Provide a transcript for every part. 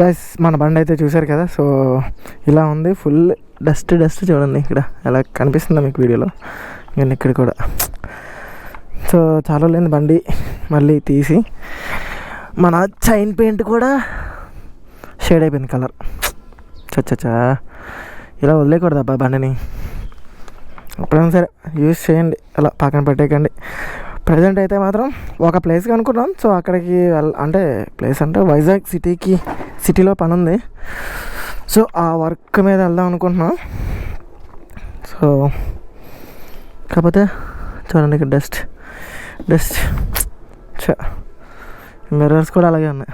Guys మన బండి అయితే చూశారు కదా సో ఇలా ఉంది. ఫుల్ డస్ట్ డస్ట్ చూడండి ఇక్కడ. ఎలా కనిపిస్తుందా మీకు వీడియోలో. నేను ఇక్కడ కూడా. సో చాలా లేని బండి మళ్ళీ తీసి. మన చైన్ పెయింట్ కూడా షేడ్ అయిపోయింది కలర్. చచ్చా ఇలా వదిలేకూడదు అబ్బా బండిని. ఎప్పుడైనా సరే యూజ్ చేయండి. అలా పక్కన పెట్టేయకండి. ప్రజెంట్ అయితే మాత్రం ఒక ప్లేస్కి అనుకున్నాం సో అక్కడికి వెళ్ళ అంటే ప్లేస్ అంటే వైజాగ్ సిటీకి సిటీలో పని ఉంది సో ఆ వర్క్ మీద వెళ్దాం అనుకుంటున్నాం. సో కాకపోతే చూడండి ఇక్కడ డస్ట్. డస్ట్. చ మిర్రర్స్ కూడా అలాగే ఉన్నాయి.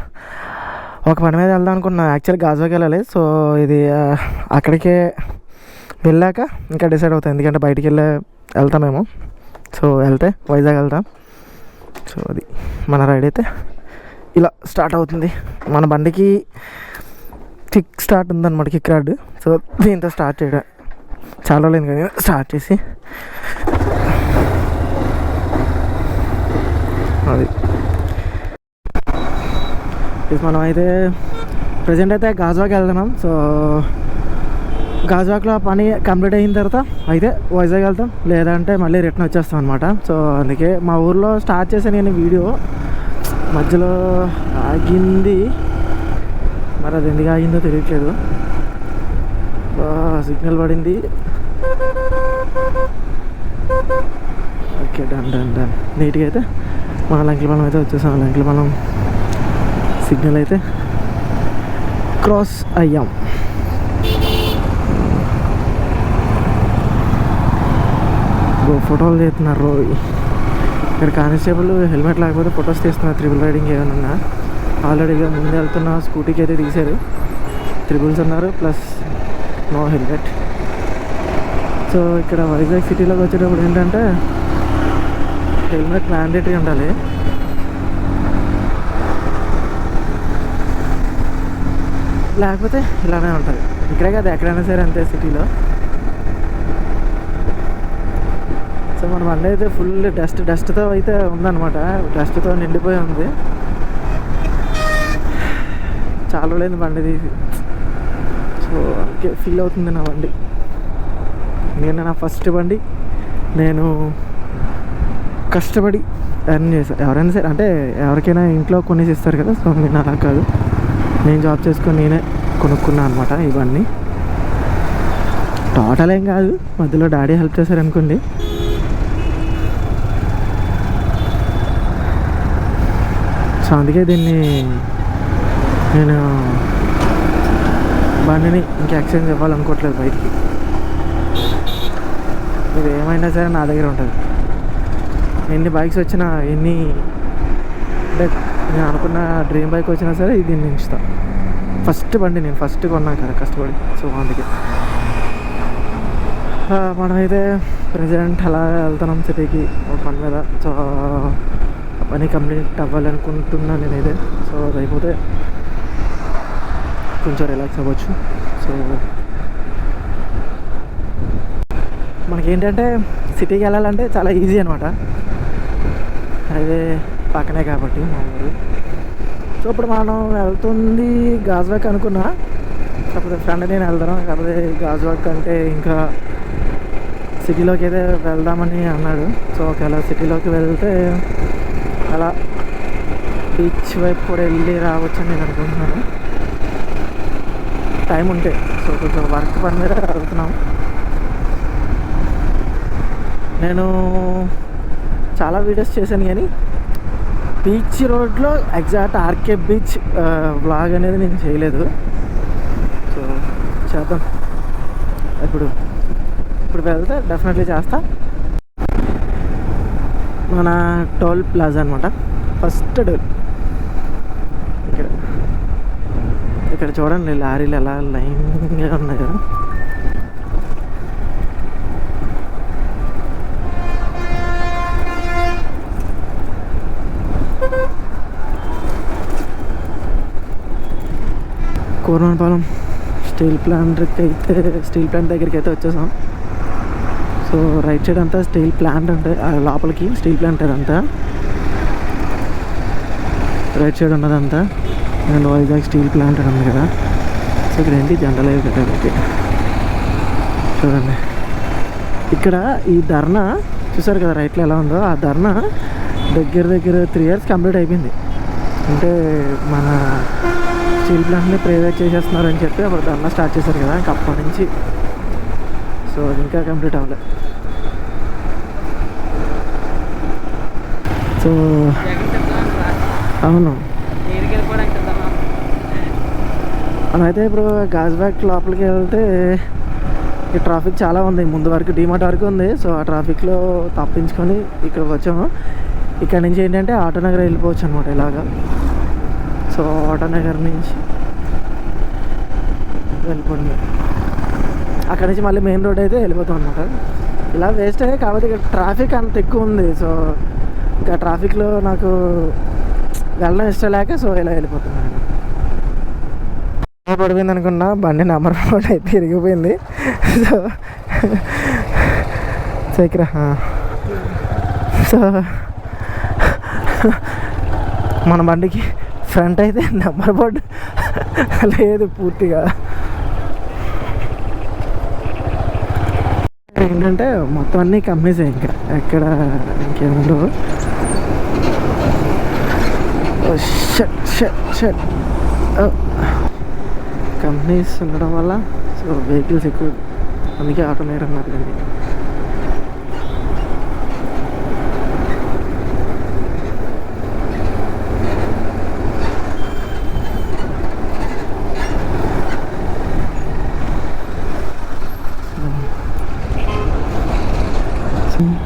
ఒక పని మీద వెళ్దాం అనుకున్నా యాక్చువల్ గాజువాకి వెళ్ళాలి. సో ఇది అక్కడికే వెళ్ళాక ఇంకా డిసైడ్ అవుతాం ఎందుకంటే బయటికి వెళ్ళే వెళ్తామేమో సో వెళ్తే వైజాగ్ వెళ్తాం. సో అది మన రైడ్ అయితే ఇలా స్టార్ట్ అవుతుంది. మన బండికి కిక్ స్టార్ట్ ఉందన్నమాట కిక్ రాడ్ సో దీంతో స్టార్ట్ చేయడం. చాలా లేదు కానీ స్టార్ట్ చేసి. అది. మనం అయితే ప్రజెంట్ అయితే గాజువాకి వెళ్తున్నాం. సో గాజువాక్లో పని కంప్లీట్ అయిన తర్వాత అయితే వైజాగ్ వెళ్తాం. లేదంటే మళ్ళీ రిటర్న్ వచ్చేస్తాం అనమాట సో అందుకే మా ఊర్లో స్టార్ట్ చేశాను నేను వీడియో మధ్యలో ఆగింది. మరి అది ఎందుకు ఆగిందో తెలియట్లేదు. సిగ్నల్ పడింది. Okay done done done. నీట్గా అయితే మన లంకిలపాలెం అయితే వచ్చేసాం. లంకిలపాలెం సిగ్నల్ అయితే క్రాస్ అయ్యాం. ఫోటోలు తీస్తున్నారు ఇక్కడ కానిస్టేబుల్ హెల్మెట్ లేకపోతే ఫొటోస్ తీస్తున్నారు త్రిబుల్ రైడింగ్ ఏమైనా ఆల్రెడీగా ముందు వెళ్తున్న స్కూటీకి అయితే తీశారు త్రిబుల్స్ ఉన్నారు ప్లస్ నో హెల్మెట్. సో ఇక్కడ వైజాగ్ సిటీలోకి వచ్చేటప్పుడు ఏంటంటే హెల్మెట్ మ్యాండేటరీ ఉండాలి. లేకపోతే ఇలానే ఉంటుంది. ఇక్కడే కదా ఎక్కడైనా సరే అంతే సిటీలో. మన బండి అయితే ఫుల్ డస్ట్ డస్ట్తో అయితే ఉందన్నమాట. డస్ట్తో నిండిపోయి ఉంది. చాలా లేదు బండి తీసి. సో అందుకే ఫీల్ అవుతుంది నా బండి. నేను నా ఫస్ట్ బండి. నేను కష్టపడి ఎర్న్ చేశాను ఎవరైనా సరే అంటే ఎవరికైనా ఇంట్లో కొనేసి ఇస్తారు కదా సో నేను అలా కాదు. నేను జాబ్ చేసుకొని నేనే కొనుక్కున్నాను అనమాట ఇవన్నీ టోటల్ ఏం కాదు. మధ్యలో డాడీ హెల్ప్ చేశారనుకోండి. సో అందుకే దీన్ని నేను బండిని ఇంకా ఎక్స్చేంజ్ ఇవ్వాలనుకోవట్లేదు బయటికి. ఇది ఏమైనా సరే నా దగ్గర ఉంటుంది. ఎన్ని బైక్స్ వచ్చినా ఎన్ని అంటే నేను అనుకున్న డ్రీమ్ బైక్ వచ్చినా సరే ఇది దీన్ని ఇస్తాను ఫస్ట్ బండి నేను ఫస్ట్ కొన్నాను కదా కష్టపడి. సో అందుకే. మనమైతే ప్రజెంట్ అలా వెళ్తున్నాం సిటీకి ఒక పని మీద. సో పని కంప్లీట్ అవ్వాలనుకుంటున్నాను నేనైతే. సో అది అయిపోతే కొంచెం రిలాక్స్ అవ్వచ్చు. సో మనకేంటంటే సిటీకి వెళ్ళాలంటే చాలా ఈజీ అనమాట అదే పక్కనే కాబట్టి మా ఊరు. సో ఇప్పుడు మనం వెళ్తుంది గాజువాక్ అనుకున్నా. కాకపోతే ఫ్రెండ్ నేను వెళ్దాం కాకపోతే గాజువాక్ అంటే ఇంకా సిటీలోకి అయితే వెళ్దామని అన్నాడు. సో ఒకవేళ సిటీలోకి వెళ్తే అలా బీచ్ వైపు కూడా వెళ్ళి రావచ్చు అని నేను అనుకుంటున్నాను. టైం ఉంటే. సో కొంచెం వర్క్ పని మీద అడుగుతున్నాం నేను చాలా వీడియోస్ చేశాను కానీ బీచ్ రోడ్లో ఎగ్జాక్ట్ ఆర్కే బీచ్ వ్లాగ్ అనేది నేను చేయలేదు. సో చేద్దాం. ఇప్పుడు ఇప్పుడు వెళ్తే డెఫినెట్లీ చేస్తా. మన టోల్ ప్లాజా అనమాట ఫస్ట్ టోల్. ఇక్కడ. ఇక్కడ చూడండి లారీలు ఎలా లైన్గా ఉన్నాయి. కదా కోరమపాలెం స్టీల్ ప్లాంట్కి అయితే స్టీల్ ప్లాంట్ దగ్గరికి అయితే వచ్చేసాం. సో రైట్ సైడ్ అంతా స్టీల్ ప్లాంట్ అంటే ఆ లోపలికి స్టీల్ ప్లాంట్ అదంతా. రైట్ సైడ్ ఉన్నదంతా. అండ్ వైజాగ్ స్టీల్ ప్లాంట్ అని ఉంది కదా. సో ఇక్కడ ఏంటి? జెండాలు అవి కట్టారు ఓకే. చూడండి. ఇక్కడ ఈ ధర్నా చూసారు కదా రైట్లో ఎలా ఉందో? ఆ ధర్నా దగ్గర దగ్గర త్రీ ఇయర్స్ కంప్లీట్ అయిపోయింది. అంటే మన స్టీల్ ప్లాంట్ని ప్రైవేట్ చేసేస్తున్నారని చెప్పి అప్పుడు ధర్నా స్టార్ట్ చేశారు కదా ఇంకా అప్పటి నుంచి. సో అది ఇంకా కంప్లీట్ అవ్వలేదు సో అవును. అయితే మనమైతే ఇప్పుడు గాజ్బ్యాక్ లోపలికి వెళ్తే ఈ ట్రాఫిక్ చాలా ఉంది. ముందు వరకు డిమార్ట్ వరకు ఉంది. సో ఆ ట్రాఫిక్లో తప్పించుకొని ఇక్కడికి వచ్చాము. ఇక్కడ నుంచి ఏంటంటే ఆటోనగర్ వెళ్ళిపోవచ్చు అనమాట ఇలాగా. సో ఆటోనగర్ నుంచి వెళ్ళిపోయింది అక్కడ నుంచి మళ్ళీ మెయిన్ రోడ్ అయితే వెళ్ళిపోతాం అనమాట ఇలా వేస్ట్ అయ్యే కాబట్టి ఇక్కడ ట్రాఫిక్ అంత ఎక్కువ ఉంది. సో ఇంకా ట్రాఫిక్లో నాకు వెళ్ళడం ఇష్టం లేక సో ఇలా వెళ్ళిపోతున్నాను పడిపోయింది అనుకున్నా బండి నెంబర్ ప్లేట్ అయితే తిరిగిపోయింది. సో సో సో మన బండికి ఫ్రంట్ అయితే నెంబర్ బోర్డు లేదు పూర్తిగా. ఏంటంటే మొత్తం అన్నీ కంపెనీసే ఇంకా. ఎక్కడ ఇంకేముండవు షట్ షట్ షట్. కంపెనీస్ ఉండడం వల్ల సో వెహికల్స్ ఎక్కువ అందుకే ఆటో లేరు అన్నారు కానీ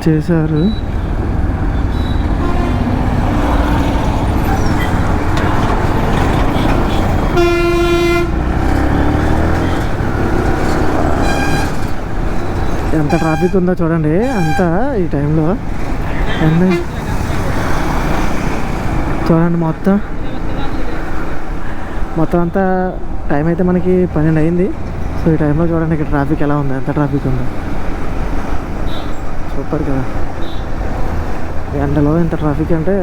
చేశారు. ఎంత ట్రాఫిక్ ఉందో చూడండి. అంతా ఈ టైంలో చూడండి మొత్తం. మొత్తం అంతా టైం అయితే మనకి పన్నెండు అయింది. సో ఈ టైంలో చూడండి ఇక్కడ ట్రాఫిక్ ఎలా ఉంది? ఎంత ట్రాఫిక్ ఉందో. సూపర్ కదా. ఎండలో ఇంత ట్రాఫిక్ అంటే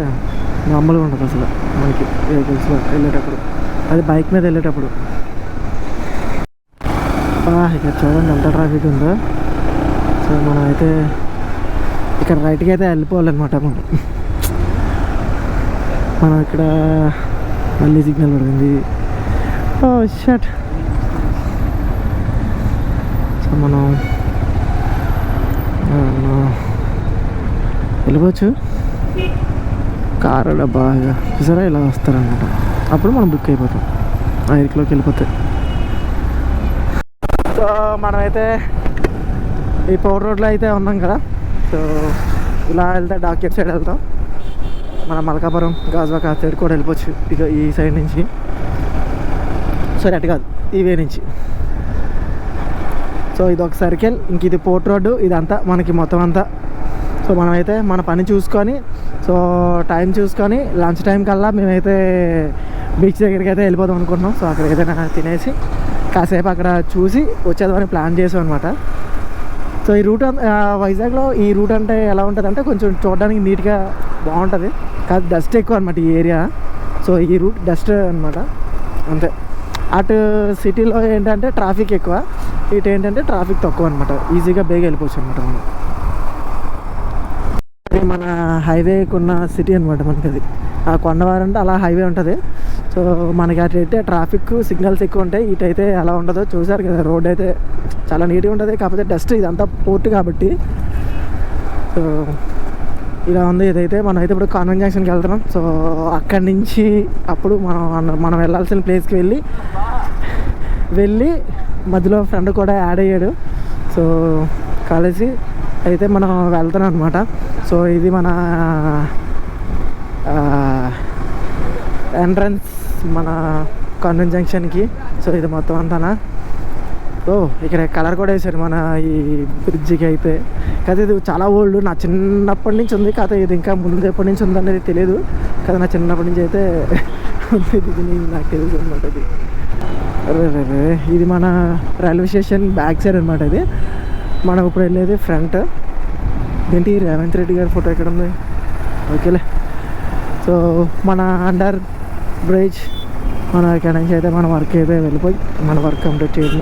మామూలుగా ఉండదు అసలు మనకి వెహికల్స్లో వెళ్ళేటప్పుడు. అది బైక్ మీద వెళ్ళేటప్పుడు. ఇక్కడ చూడండి ఎంత ట్రాఫిక్ ఉందో. సో మనం అయితే ఇక్కడ రైట్కి అయితే వెళ్ళిపోవాలన్నమాట మనం. మనం ఇక్కడ మళ్ళీ సిగ్నల్ పడింది. Oh, ఓ షట్ సో మనం వెళ్ళిపోవచ్చు. కారు బాగా చూసారా? ఇలా వస్తారనమాట అప్పుడు మనం బుక్ అయిపోతాం. ఆ ఇరుకులోకి వెళ్ళిపోతే. సో మనమైతే ఈ పౌర్ రోడ్లో అయితే ఉన్నాం కదా. సో ఇలా వెళ్తే డాక్యుమెంట్ సైడ్ వెళ్తాం. మన మలకాపురం గాజువాక ఆ సైడ్ కూడా వెళ్ళిపోవచ్చు. ఇక ఈ సైడ్ నుంచి. సరే అటు కాదు. ఈ వే నుంచి. సో ఇది ఒక సర్కిల్. ఇంక ఇది పోర్ట్ రోడ్డు. ఇదంతా మనకి మొత్తం అంతా. సో మనమైతే మన పని చూసుకొని సో టైం చూసుకొని లంచ్ టైం కల్లా మేమైతే బీచ్ దగ్గరికి అయితే వెళ్ళిపోదాం అనుకుంటున్నాం. సో అక్కడ ఏదైనా తినేసి కాసేపు అక్కడ చూసి వచ్చేదామని ప్లాన్ చేసాం అనమాట సో ఈ రూట్ వైజాగ్లో ఈ రూట్ అంటే ఎలా ఉంటుంది అంటే కొంచెం చూడడానికి నీట్గా బాగుంటుంది. కాదు డస్ట్ ఎక్కువ అనమాట ఈ ఏరియా. సో ఈ రూట్ డస్ట్ అనమాట అంతే. అటు సిటీలో ఏంటంటే ట్రాఫిక్ ఎక్కువ. ఇటు ఏంటంటే ట్రాఫిక్ తక్కువ అనమాట ఈజీగా బేగా వెళ్ళిపోవచ్చు అనమాట మనం. అది మన హైవేకి ఉన్న సిటీ అనమాట మనకి అది ఆ కొండవారు అంటే అలా హైవే ఉంటుంది. సో మనకి అటు అయితే ట్రాఫిక్ సిగ్నల్స్ ఎక్కువ ఉంటాయి. ఇటైతే ఎలా ఉండదో చూసారు కదా రోడ్ అయితే చాలా నీట్గా ఉంటుంది. కాకపోతే డస్ట్ ఇదంతా పోర్ట్ కాబట్టి. సో ఇలా ఉంది. ఇదైతే మనం అయితే ఇప్పుడు కాన్వెంట్ జంక్షన్కి వెళ్తున్నాం. సో అక్కడి నుంచి అప్పుడు మనం మనం వెళ్ళాల్సిన ప్లేస్కి వెళ్ళి వెళ్ళి మధ్యలో ఫ్రెండ్ కూడా యాడ్ అయ్యాడు. సో కలిసి అయితే మనం వెళ్తున్నాం అనమాట సో ఇది మన ఎంట్రన్స్ మన కాన్వెంట్ జంక్షన్కి. సో ఇది మొత్తం అంతానా? ఓ ఇక్కడ కలర్ కూడా వేశారు మన ఈ బ్రిడ్జికి అయితే. కాదు ఇది చాలా ఓల్డ్ నా చిన్నప్పటి నుంచి ఉంది. కాదు ఇది ఇంకా ముందు ఎప్పటి నుంచి ఉందనేది తెలియదు. కదా నా చిన్నప్పటి నుంచి అయితే ఉంది. ఇది నాకు తెలుసు అనమాట ఇది. ఇది మన రైల్వే స్టేషన్ బ్యాక్ సైడ్ అనమాట ఇది. మనం ఇప్పుడు వెళ్ళేది ఫ్రంట్. ఏంటి రేవంత్ రెడ్డి గారి ఫోటో ఎక్కడ ఉంది? ఓకేలే. సో మన అండర్ బ్రిడ్జ్ మన ఇక్కడ నుంచి అయితే మన వర్క్ అయితే వెళ్ళిపోయి మన వర్క్ కంప్లీట్ చేయడం.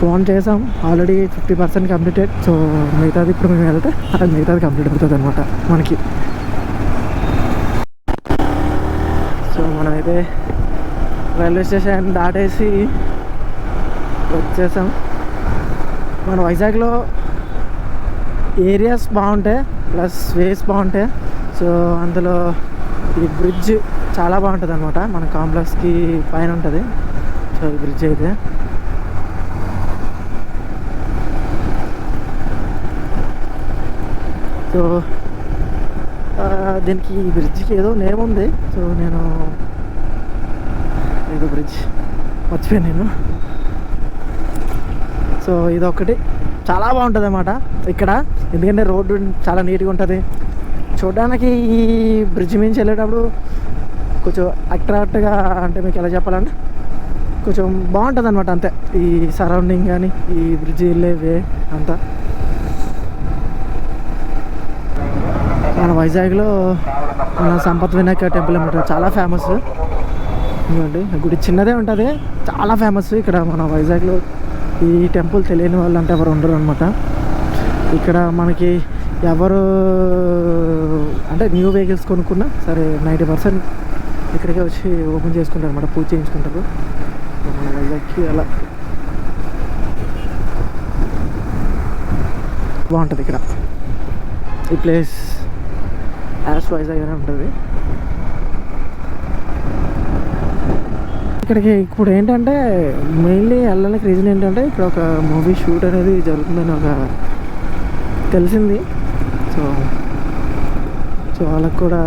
ఫోన్ చేసాం. Already fifty percent completed. So మిగతాది ఇప్పుడు మేము వెళ్తే అది మిగతాది కంప్లీట్ అవుతుంది అనమాట మనకి. సో మనమైతే రైల్వే స్టేషన్ దాటేసి వచ్చేసాం. మన వైజాగ్లో ఏరియాస్ బాగుంటాయి ప్లస్ వేస్ బాగుంటాయి. సో అందులో ఈ బ్రిడ్జ్ చాలా బాగుంటుంది అనమాట మన కాంప్లెక్స్కి పైన ఉంటుంది. సో ఈ బ్రిడ్జ్ అయితే. సో దీనికి ఈ బ్రిడ్జ్కి ఏదో నేమ్ ఉంది. సో నేను ఇది బ్రిడ్జ్ మర్చిపోయాను నేను. సో ఇదొకటి చాలా బాగుంటుంది అన్నమాట ఇక్కడ ఎందుకంటే రోడ్డు చాలా నీట్గా ఉంటుంది. చూడడానికి ఈ బ్రిడ్జ్ మించి వెళ్ళేటప్పుడు కొంచెం అట్రాక్ట్గా అంటే మీకు ఎలా చెప్పాలంటే కొంచెం బాగుంటుంది అనమాట అంతే. ఈ సరౌండింగ్ కానీ ఈ బ్రిడ్జ్ వెళ్ళే వే అంతా. మన వైజాగ్లో మన సంపత్ వినాయక టెంపుల్ అనమాట చాలా ఫేమస్. ఇదిగోండి గుడి చిన్నదే ఉంటుంది. చాలా ఫేమస్ ఇక్కడ మన వైజాగ్లో ఈ టెంపుల్ తెలియని వాళ్ళు అంటే ఎవరు ఉండరు అనమాట ఇక్కడ మనకి ఎవరు అంటే న్యూ వెహికల్స్ కొనుక్కున్నా సరే నైంటీ పర్సెంట్ ఇక్కడికే వచ్చి ఓపెన్ చేసుకుంటారు అనమాట పూజ చేయించుకుంటారు. మన వైజాగ్కి అలా. బాగుంటుంది ఇక్కడ. ఈ ప్లేస్ యాస్ వైజాగ్ అనే ఉంటుంది. ఇక్కడికి ఇప్పుడు ఏంటంటే మెయిన్లీ వెళ్ళడానికి రీజన్ ఏంటంటే ఇక్కడ ఒక మూవీ షూట్ అనేది జరుగుతుందని ఒక తెలిసింది. సో సో వాళ్ళకి కూడా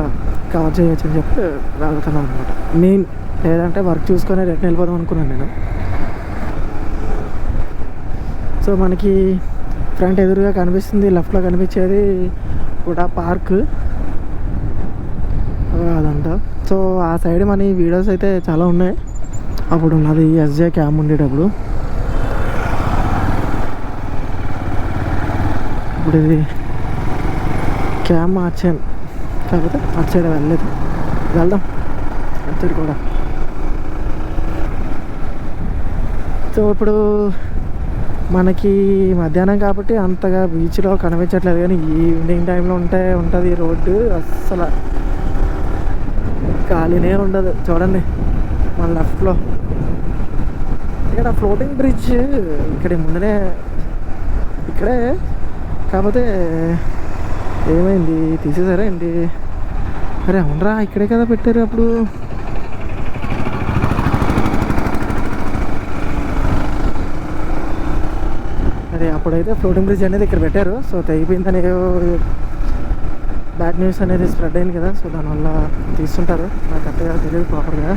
కవర్ చేయొచ్చు అని చెప్పి వెళ్తున్నాను అనమాట మెయిన్ లేదంటే వర్క్ చూసుకొని రిటర్న్ వెళ్ళిపోదాం అనుకున్నాను నేను. సో మనకి ఫ్రంట్ ఎదురుగా కనిపిస్తుంది లెఫ్ట్లో కనిపించేది కూడా పార్క్ అదంతా. సో ఆ సైడ్ మన ఈ వీడియోస్ అయితే చాలా ఉన్నాయి. అప్పుడు నాది ఎస్జే క్యామ్ ఉండేటప్పుడు. ఇప్పుడు ఇది క్యామ్ మార్చాను. కాకపోతే అటు సైడ్ వెళ్ళలేదు. వెళ్దాం. అటు సైడ్ కూడా. సో ఇప్పుడు మనకి మధ్యాహ్నం కాబట్టి అంతగా బీచ్లో కనిపించట్లేదు కానీ ఈవినింగ్ టైంలో ఉంటే ఉంటుంది రోడ్డు. అస్సలు ఖాళీనే ఉండదు. చూడండి. మన లెఫ్ట్లో ఇక్కడ ఫ్లోటింగ్ బ్రిడ్జ్ ఇక్కడ ముందరే ఇక్కడే. కాకపోతే ఏమైంది? తీసేసారా ఏంటి? అరే అవునరా ఇక్కడే కదా పెట్టారు అప్పుడు. అరే అప్పుడైతే ఫ్లోటింగ్ బ్రిడ్జ్ అనేది ఇక్కడ పెట్టారు. సో తెగిపోయిందని బ్యాడ్ న్యూస్ అనేది స్ప్రెడ్ అయింది కదా. సో దానివల్ల తీస్తుంటారు. నాకు కరెక్ట్గా తెలియదు ప్రాపర్గా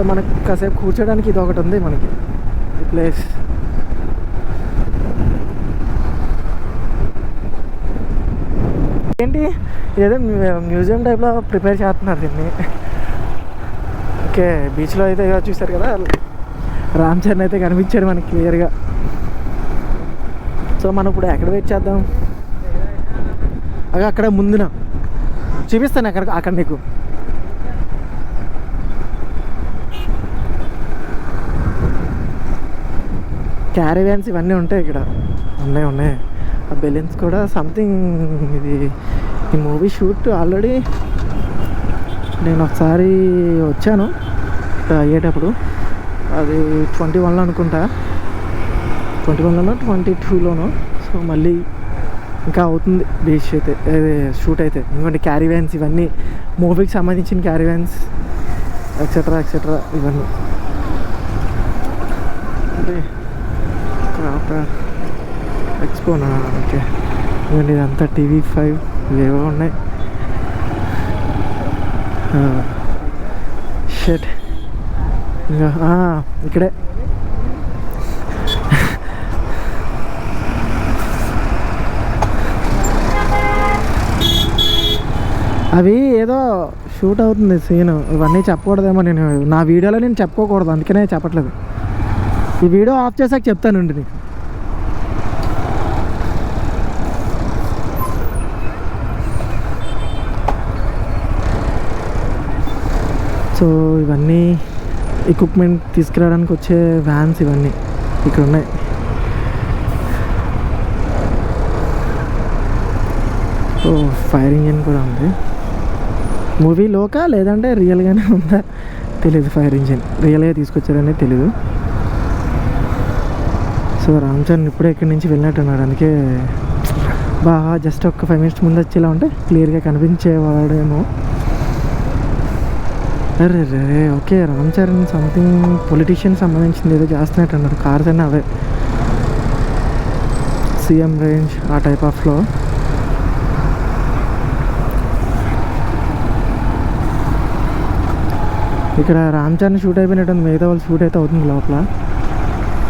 సో మనకు కాసేపు కూర్చోడానికి ఇది ఒకటి ఉంది మనకి. ఈ ప్లేస్. ఏంటి? ఏదో మ్యూజియం టైప్లో ప్రిపేర్ చేస్తున్నారు దీన్ని. ఓకే బీచ్లో అయితే ఇక చూశారు కదా? రామ్ చరణ్ అయితే కనిపించాడు మనకి క్లియర్గా. సో మనం ఇప్పుడు ఎక్కడ వెయిట్ చేద్దాం? అక్కడ ముందున. చూపిస్తాను అక్కడ అక్కడ నీకు. క్యారీవ్యాన్స్ ఇవన్నీ ఉంటాయి ఇక్కడ. ఉన్నాయి ఉన్నాయి. ఆ బెలూన్స్ కూడా సంథింగ్ ఇది ఈ మూవీ షూట్ ఆల్రెడీ నేను ఒకసారి వచ్చాను అయ్యేటప్పుడు. అది ట్వంటీ వన్లో అనుకుంటా. ట్వంటీ వన్లోనో ట్వంటీ టూలోనో సో మళ్ళీ ఇంకా అవుతుంది బీచ్ అయితే అదే షూట్ అయితే. ఎందుకంటే క్యారీ వ్యాన్స్ ఇవన్నీ మూవీకి సంబంధించిన క్యారీ వ్యాన్స్ ఎక్సెట్రా ఎక్సెట్రా ఇవన్నీ. అంటే క్రాఫ్ట్ ఎక్స్పోనా ఓకే. ఇవన్నీ ఇదంతా టీవీ ఫైవ్. ఇవేవో ఉన్నాయి. షెట్ ఇంకా ఇక్కడే. అవి ఏదో షూట్ అవుతుంది సీన్. ఇవన్నీ చెప్పకూడదేమో నేను. నా వీడియోలో నేను చెప్పుకోకూడదు. అందుకనే చెప్పట్లేదు. ఈ వీడియో ఆఫ్ చేసాక చెప్తానండి నీకు. సో ఇవన్నీ ఎక్విప్మెంట్ తీసుకురావడానికి వచ్చే వ్యాన్స్ ఇవన్నీ ఇక్కడ ఉన్నాయి. సో ఫైర్ ఇంజిన్ కూడా ఉంది. మూవీ లోకా లేదంటే రియల్గానే ఉందా? తెలియదు ఫైర్ ఇంజిన్ రియల్గా తీసుకొచ్చారనే తెలియదు సో రామ్ చరణ్ ఇప్పుడే ఇక్కడి నుంచి వెళ్ళినట్టున్నాడు. అందుకే బాగా జస్ట్ ఒక ఫైవ్ మినిట్స్ ముందు వచ్చేలా ఉంటే క్లియర్గా కనిపించేవాడేమో. అరే రే okay Ram Charan something politician సంబంధించింది ఏదో చేస్తున్నట్టున్నారు కార్స్ అన్నీ అవే. సీఎం రేంజ్ ఆ టైప్ ఆఫ్లో ఇక్కడ రామ్ చరణ్ షూట్ అయిపోయినట్టుంది. మిగతా వాళ్ళు షూట్ అయితే అవుతుంది లోపల.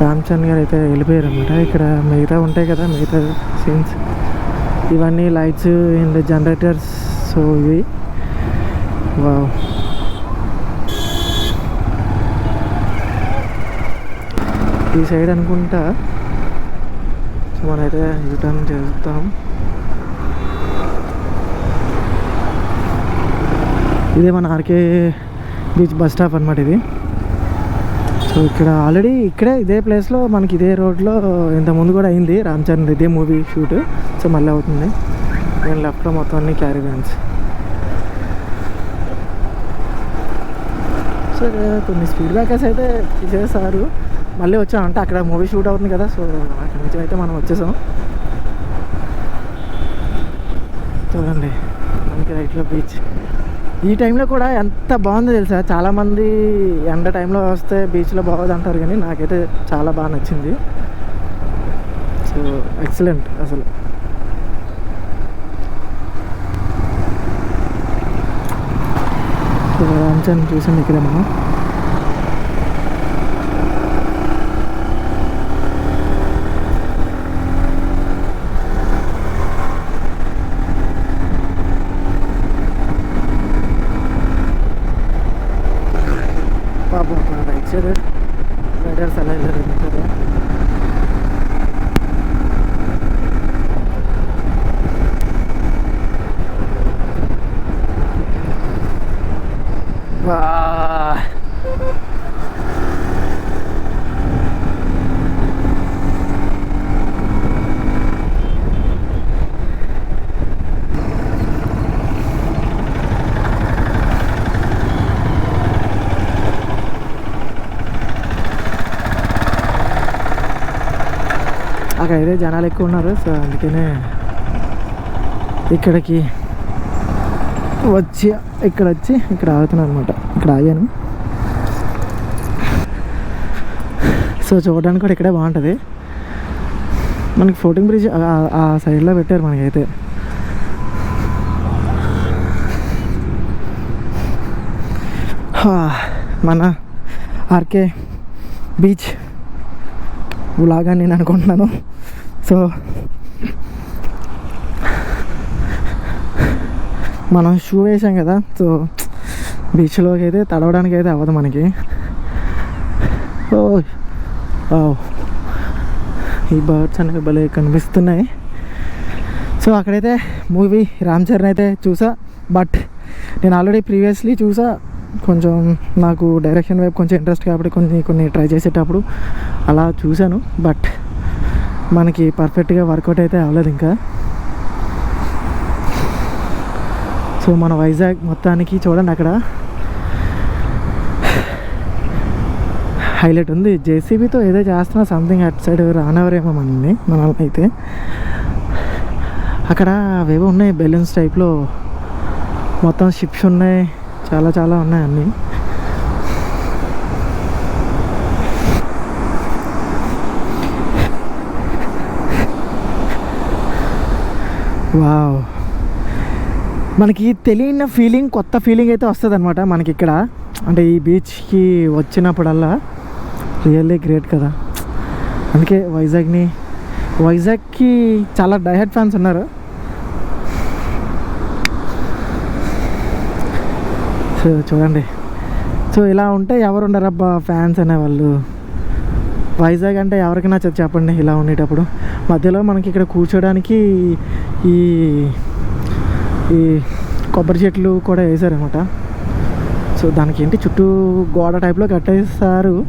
రామ్ చరణ్ గారు అయితే వెళ్ళిపోయారు అనమాట ఇక్కడ మిగతా ఉంటాయి కదా మిగతా సీన్స్ ఇవన్నీ లైట్స్ అండ్ జనరేటర్స్ సో ఇవి. వావ్ ఈ సైడ్ అనుకుంటా. సో మనమైతే యూటర్న్ చేస్తాం. ఇదే మన ఆర్కే బీచ్ బస్ స్టాప్ అనమాట ఇది. సో ఇక్కడ ఆల్రెడీ ఇక్కడే ఇదే ప్లేస్లో మనకి ఇదే రోడ్లో ఇంత ముందు కూడా అయింది. రామ్ చరణ్ ఇదే మూవీ షూట్ సో మళ్ళీ అవుతుంది. నేను లెఫ్ట్లో మొత్తం అన్ని క్యారీ బ్యాన్స్ సో కొన్ని స్పీడ్ బ్రేకర్స్ అయితే తీసేసారు మళ్ళీ వచ్చాం. అంటే అక్కడ మూవీ షూట్ అవుతుంది కదా. సో అక్కడి నుంచి అయితే మనం వచ్చేసాం. చూడండి. మనకి రైట్లో బీచ్ ఈ టైంలో కూడా ఎంత బాగుందో తెలుసా? చాలామంది ఎండ టైంలో వస్తే బీచ్లో బాగోదు అంటారు కానీ నాకైతే చాలా బాగా నచ్చింది. సో ఎక్సలెంట్ అసలు. సో చూసాం ఇక్కడ మనం పాపం అక్కడ రైట్ సైడ్ రైడర్స్ అలా వెళ్ళారు కదా వా అయితే జనాలు ఎక్కువ ఉన్నారు సో అందుకనే ఇక్కడికి వచ్చి ఇక్కడ వచ్చి ఇక్కడ ఆగుతున్నాను అనమాట. ఇక్కడ ఆగాను. సో చూడడానికి కూడా ఇక్కడే బాగుంటుంది. మనకి ఫ్లోటింగ్ బ్రిడ్జ్ ఆ- సైడ్లో పెట్టారు మనకైతే. మన ఆర్కే బీచ్ లాగా నేను అనుకుంటున్నాను. సో మనం షూ వేసాం కదా సో బీచ్లోకి అయితే తడవడానికి అయితే అవ్వదు మనకి. ఓ ఈ బర్డ్స్ అనేవి భలే కనిపిస్తున్నాయి. సో అక్కడైతే మూవీ రామ్ చరణ్ అయితే చూసా బట్ నేను ఆల్రెడీ ప్రీవియస్లీ చూసా. కొంచెం నాకు డైరెక్షన్ వైపు కొంచెం ఇంట్రెస్ట్ కాబట్టి కొన్ని కొన్ని ట్రై చేసేటప్పుడు అలా చూశాను బట్ మనకి పర్ఫెక్ట్గా వర్కౌట్ అయితే అవ్వలేదు ఇంకా. సో మన వైజాగ్ మొత్తానికి చూడండి అక్కడ. హైలైట్ ఉంది. జేసీబీతో ఏదో చేస్తున్నా సంథింగ్ అట్ సైడ్ రానవరేమో మనల్ని మనల్ని అయితే అక్కడ అవేవో ఉన్నాయి బెలూన్స్ టైప్లో మొత్తం షిప్స్ ఉన్నాయి చాలా చాలా ఉన్నాయి అన్నీ. వావ్. మనకి తెలియని ఫీలింగ్ కొత్త ఫీలింగ్ అయితే వస్తుంది అనమాట మనకి ఇక్కడ అంటే ఈ బీచ్కి వచ్చినప్పుడల్లా రియల్లీ గ్రేట్ కదా. అందుకే వైజాగ్ని వైజాగ్కి చాలా డైహెడ్ ఫ్యాన్స్ ఉన్నారు. సో చూడండి. సో ఇలా ఉంటే ఎవరు ఉండరబ్బా ఫ్యాన్స్ అనేవాళ్ళు? వైజాగ్ అంటే ఎవరికి నచ్చదు చెప్పండి ఇలా ఉండేటప్పుడు. మధ్యలో మనకి ఇక్కడ కూర్చోడానికి ఈ ఈ కొబ్బరి చెట్లు కూడా వేసారనమాట సో దానికి ఏంటి చుట్టూ గోడ టైప్లో కట్టేస్తారు.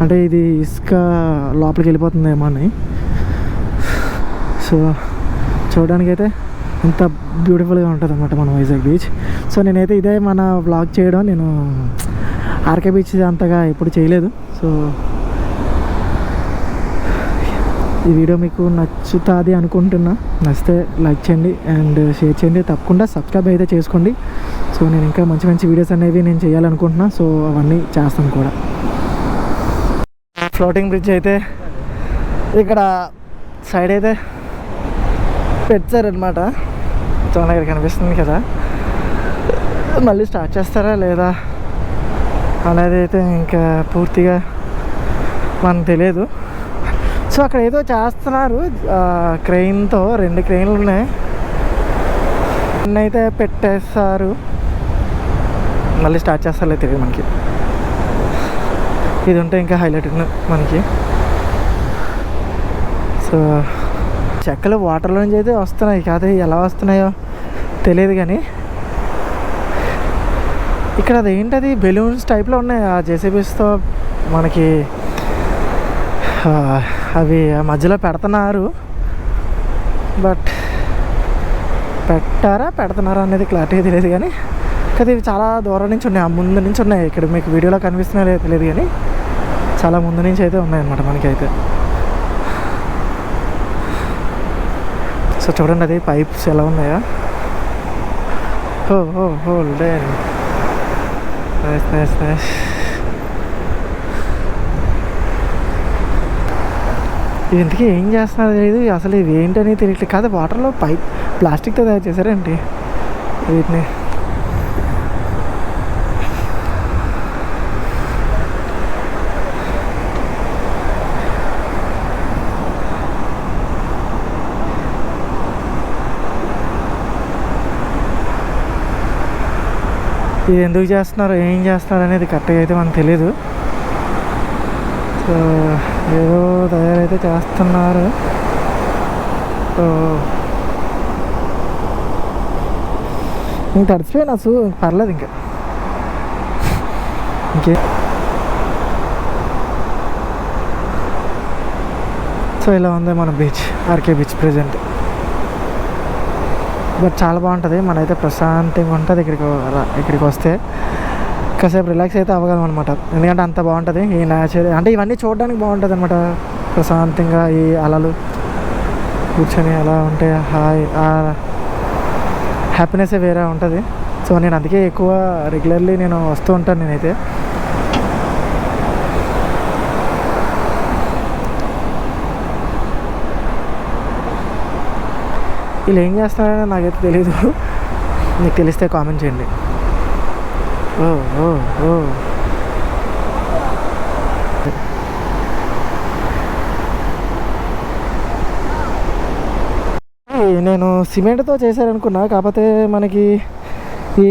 అంటే ఇది ఇసుక లోపలికి వెళ్ళిపోతుందేమో అని. సో చూడడానికైతే ఇంత బ్యూటిఫుల్గా ఉంటుంది అనమాట మన వైజాగ్ బీచ్. సో నేనైతే ఇదే మన బ్లాగ్ చేయడం. నేను ఆర్కే బీచ్ అంతగా ఎప్పుడు చేయలేదు. సో ఈ వీడియో మీకు నచ్చుతుంది అనుకుంటున్నా నచ్చితే లైక్ చేయండి అండ్ షేర్ చేయండి. తప్పకుండా సబ్స్క్రైబ్ అయితే చేసుకోండి. సో నేను ఇంకా మంచి మంచి వీడియోస్ అనేవి నేను చేయాలనుకుంటున్నా. సో అవన్నీ చేస్తాను కూడా. ఫ్లోటింగ్ బ్రిడ్జ్ అయితే ఇక్కడ సైడ్ అయితే పెట్టారనమాట చాలా ఇక్కడ కనిపిస్తుంది కదా. మళ్ళీ స్టార్ట్ చేస్తారా లేదా అనేది అయితే ఇంకా పూర్తిగా మనకు తెలియదు. సో అక్కడ ఏదో చేస్తున్నారు క్రెయిన్తో రెండు క్రెయిన్లు ఉన్నాయి. అయితే పెట్టేస్తారు మళ్ళీ స్టార్ట్ చేస్తారులే తెలియదు మనకి. ఇది ఉంటే ఇంకా హైలైట్ మనకి. సో చెక్కలు వాటర్లో నుంచి అయితే వస్తున్నాయి కాదు ఎలా వస్తున్నాయో తెలియదు కానీ. ఇక్కడ అది ఏంటది? బెలూన్స్ టైప్లో ఉన్నాయి ఆ జేసీబీస్తో మనకి అవి ఆ మధ్యలో పెడుతున్నారు. బట్ పెట్టారా పెడుతున్నారా అనేది క్లారిటీ తెలియదు కానీ కానీ ఇవి చాలా దూరం నుంచి ఉన్నాయి. ఆ ముందు నుంచి ఉన్నాయి. ఇక్కడ మీకు వీడియోలో కనిపిస్తున్నాయో తెలియదు కానీ చాలా ముందు నుంచి అయితే ఉన్నాయన్నమాట మనకైతే. సో చూడండి అది పైప్స్ ఎలా ఉన్నాయా? ఓ ఓ హోల్డ్ నైస్ నైస్ నైస్ ఇది ఇంతకీ ఏం చేస్తున్నారు తెలియదు అసలు ఇది ఏంటని తెలియట్లేదు. కాదు వాటర్లో పైప్ ప్లాస్టిక్తో తయారు చేశారండి. వీటిని. ఇది ఎందుకు చేస్తున్నారు? ఏం చేస్తున్నారు అనేది కరెక్ట్గా అయితే మనకు తెలియదు. సో ఏదో తయారైతే చేస్తున్నారు. సో ఇంక తడిచిపోయినా సో పర్లేదు ఇంకా. ఇంకే. సో ఇలా ఉంది మన beach RK beach present. But చాలా బాగుంటుంది మనైతే ప్రశాంతంగా ఉంటుంది ఇక్కడికి అలా ఇక్కడికి వస్తే. కాసేపు రిలాక్స్ అయితే అవ్వగలం అనమాట ఎందుకంటే అంత బాగుంటుంది. ఈ న్యాచురల్ అంటే ఇవన్నీ చూడడానికి బాగుంటుంది అనమాట ప్రశాంతంగా ఈ అలలు కూర్చొని అలా ఉంటే హాయ్ హ్యాపీనెస్ వేరే ఉంటుంది. సో నేను అందుకే ఎక్కువ రెగ్యులర్లీ నేను వస్తూ ఉంటాను నేనైతే. వీళ్ళు ఏం చేస్తున్నారని నాకైతే తెలీదు. మీకు తెలిస్తే కామెంట్ చేయండి. నేను సిమెంట్తో చేశారనుకున్నా కాకపోతే మనకి ఈ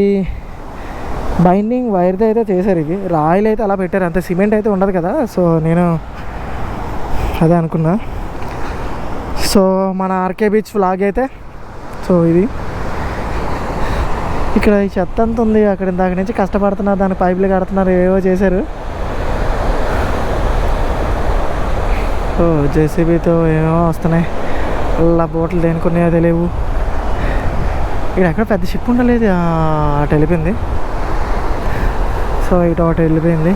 బైండింగ్ వైర్ది అయితే చేశారు ఇది. రాయిల్ అయితే అలా పెట్టారు. అంత సిమెంట్ అయితే ఉండదు కదా. సో నేను అదే అనుకున్నా. సో మన ఆర్కే బీచ్ ఫ్లాగ్ అయితే సో ఇది. ఇక్కడ ఈ చెత్త అంత ఉంది. అక్కడ దాని నుంచి కష్టపడుతున్నారు. దాని పైపులు కడుతున్నారు. ఏవో చేశారు. ఓ జేసీబీతో ఏమో వస్తున్నాయి. అలా బోట్లు దేనికొన్నాయో తెలియవు. ఇక్కడ ఎక్కడ పెద్ద షిప్ ఉండలేదు. అటు వెళ్ళిపోయింది. సో ఇటు అటు వెళ్ళిపోయింది.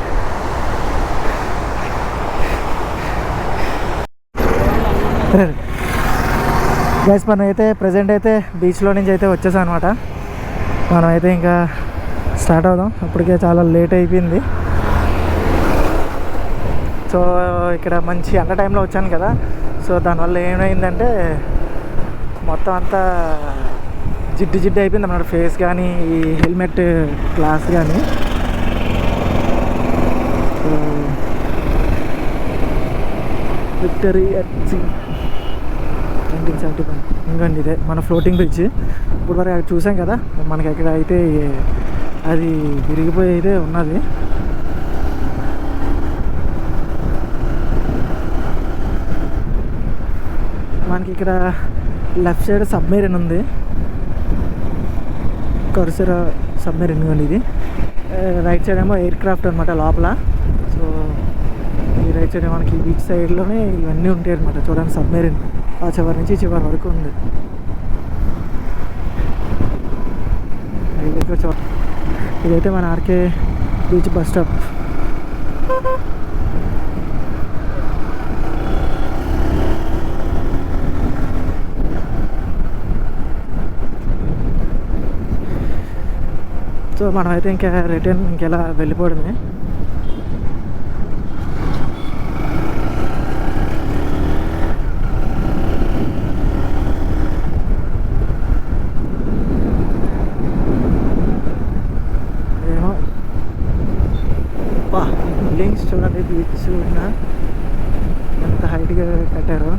గైస్ మనం అయితే ప్రజెంట్ అయితే బీచ్లో నుంచి అయితే వచ్చేసాం అనమాట మనం అయితే ఇంకా స్టార్ట్ అవుదాం. అప్పటికే చాలా లేట్ అయిపోయింది. సో ఇక్కడ మంచి ఎండ టైంలో వచ్చాను కదా. సో దానివల్ల ఏమైందంటే మొత్తం అంతా జిడ్డు జిడ్డు అయిపోయింది అన్నమాట. ఫేస్ కానీ ఈ హెల్మెట్ గ్లాస్ కానీ. Victory at sea nineteen seventy one ఇంకండి ఇదే మన ఫ్లోటింగ్ బ్రిడ్జ్ ఇప్పుడు వరకు అక్కడ చూసాం కదా మనకి ఎక్కడ అయితే అది విరిగిపోయి అయితే ఉన్నది. మనకి ఇక్కడ లెఫ్ట్ సైడ్ సబ్మెరీన్ ఉంది. కరుసర సబ్మెరీన్ కానీ ఇది. రైట్ సైడ్ ఏమో ఎయిర్ క్రాఫ్ట్ అనమాట లోపల. సో ఈ రైట్ సైడ్ మనకి బీచ్ సైడ్లోనే ఇవన్నీ ఉంటాయి అనమాట చూడండి సబ్మెరీన్ ఆ చివరి నుంచి చివరి వరకు ఉంది. ఇదైతే మన RK beach bus stop. So మనమైతే ఇంకా రిటర్న్ ఇంకెలా వెళ్ళిపోవడమే ఏమో అబ్బా బిల్డింగ్స్ చూడండి బీచ్ ఉన్న ఎంత హైట్గా కట్టారు.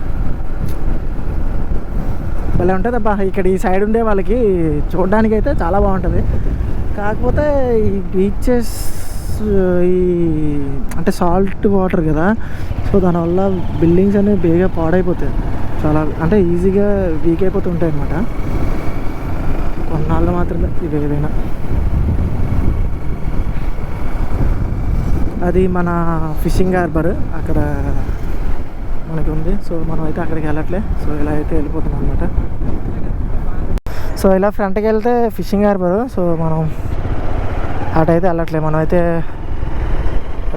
భలే ఉంటుంది అబ్బా ఇక్కడ ఈ సైడ్ ఉండే వాళ్ళకి చూడడానికి అయితే చాలా బాగుంటుంది. కాకపోతే ఈ బీచెస్ ఈ అంటే సాల్ట్ వాటర్ కదా సో దానివల్ల బిల్డింగ్స్ అనేవి బేగా పాడైపోతాయి. చాలా అంటే ఈజీగా వీక్ అయిపోతుంటాయి అన్నమాట కొన్నాళ్ళు మాత్రమే ఏదైనా అది మన ఫిషింగ్ హార్బర్ అక్కడ మనకి ఉంది. సో మనం అయితే అక్కడికి వెళ్ళట్లే. సో ఇలా అయితే వెళ్ళిపోతున్నాం అనమాట సో ఇలా ఫ్రంట్కి వెళ్తే ఫిషింగ్ హార్బర్. సో మనం అటైతే వెళ్ళట్లే. మనం అయితే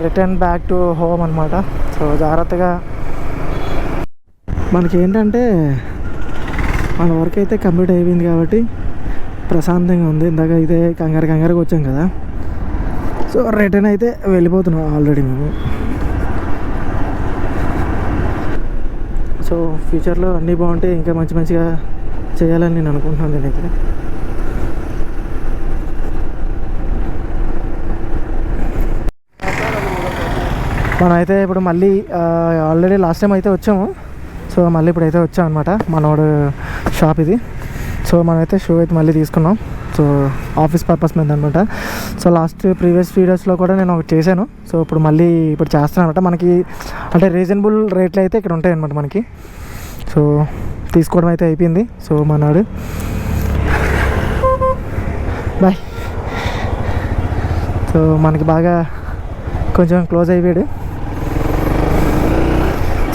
రిటర్న్ బ్యాక్ టు హోమ్ అనమాట సో జాగ్రత్తగా మనకి ఏంటంటే మన వర్క్ అయితే కంప్లీట్ అయిపోయింది కాబట్టి ప్రశాంతంగా ఉంది. ఇందాక ఇదే కంగారు కంగారుగా వచ్చాం కదా. సో రిటర్న్ అయితే వెళ్ళిపోతున్నాం ఆల్రెడీ మేము. సో ఫ్యూచర్లో అన్నీ బాగుంటే ఇంకా మంచి మంచిగా చేయాలని నేను అనుకుంటున్నాను నేనైతే. మనమైతే ఇప్పుడు మళ్ళీ ఆల్రెడీ లాస్ట్ టైం అయితే వచ్చాము. సో మళ్ళీ ఇప్పుడైతే వచ్చాం అనమాట మనోడు షాప్ ఇది. సో మనమైతే షూ అయితే మళ్ళీ తీసుకున్నాం. సో ఆఫీస్ పర్పస్ మీద అనమాట సో లాస్ట్ ప్రీవియస్ వీడియోస్లో కూడా నేను ఒకటి చేశాను. సో ఇప్పుడు మళ్ళీ ఇప్పుడు చేస్తాను అనమాట మనకి అంటే రీజనబుల్ రేట్లు అయితే ఇక్కడ ఉంటాయి అనమాట మనకి. సో తీసుకోవడం అయితే అయిపోయింది. సో మనోడు బాయ్. సో మనకి బాగా కొంచెం క్లోజ్ అయిపోయాడు.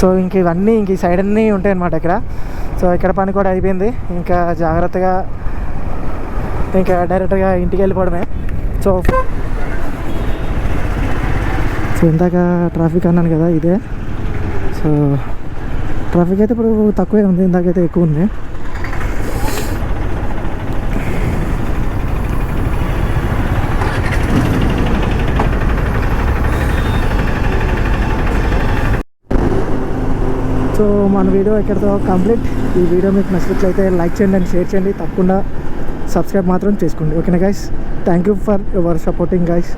సో ఇంక ఇవన్నీ ఇంక ఈ సైడ్ అన్నీ ఉంటాయన్నమాట ఇక్కడ. సో ఇక్కడ పని కూడా అయిపోయింది. ఇంకా జాగ్రత్తగా ఇంకా డైరెక్ట్గా ఇంటికి వెళ్ళిపోవడమే. సో సో ఇందాక ట్రాఫిక్ అన్నాను కదా ఇదే. సో ట్రాఫిక్ అయితే ఇప్పుడు తక్కువే ఉంది ఇందాకైతే ఎక్కువ ఉంది. సో మన వీడియో ఇక్కడితో కంప్లీట్. ఈ వీడియో మీకు నచ్చినట్లయితే లైక్ చేయండి అండ్ షేర్ చేయండి. తప్పకుండా సబ్స్క్రైబ్ మాత్రం చేసుకోండి. ఓకేనా guys thank you for your supporting guys